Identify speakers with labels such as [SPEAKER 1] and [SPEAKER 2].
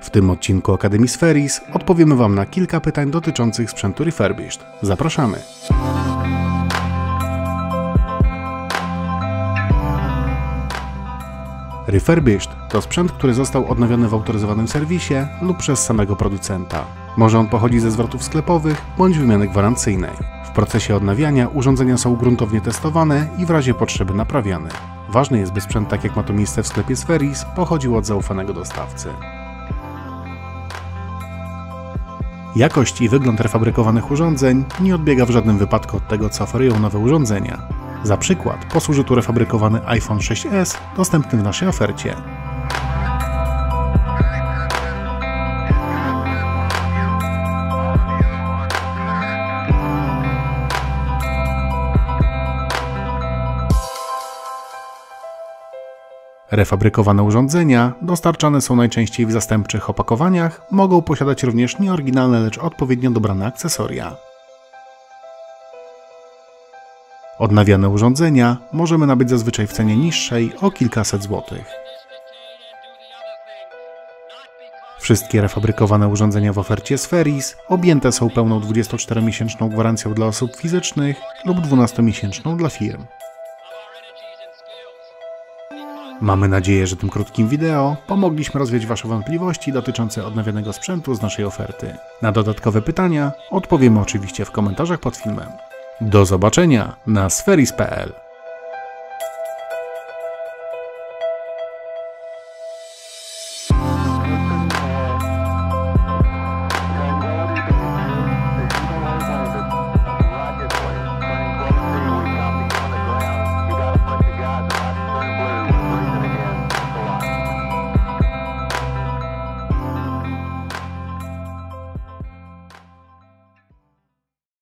[SPEAKER 1] W tym odcinku Akademii Sferis odpowiemy Wam na kilka pytań dotyczących sprzętu refurbished. Zapraszamy! Refurbished to sprzęt, który został odnowiony w autoryzowanym serwisie lub przez samego producenta. Może on pochodzić ze zwrotów sklepowych bądź wymiany gwarancyjnej. W procesie odnawiania urządzenia są gruntownie testowane i w razie potrzeby naprawiane. Ważne jest, by sprzęt, tak jak ma to miejsce w sklepie Sferis, pochodził od zaufanego dostawcy. Jakość i wygląd refabrykowanych urządzeń nie odbiega w żadnym wypadku od tego, co oferują nowe urządzenia. Za przykład posłuży tu refabrykowany iPhone 6s dostępny w naszej ofercie. Refabrykowane urządzenia, dostarczane są najczęściej w zastępczych opakowaniach, mogą posiadać również nieoryginalne, lecz odpowiednio dobrane akcesoria. Odnawiane urządzenia możemy nabyć zazwyczaj w cenie niższej o kilkaset złotych. Wszystkie refabrykowane urządzenia w ofercie Sferis objęte są pełną 24-miesięczną gwarancją dla osób fizycznych lub 12-miesięczną dla firm. Mamy nadzieję, że tym krótkim wideo pomogliśmy rozwiać Wasze wątpliwości dotyczące odnawianego sprzętu z naszej oferty. Na dodatkowe pytania odpowiemy oczywiście w komentarzach pod filmem. Do zobaczenia na sferis.pl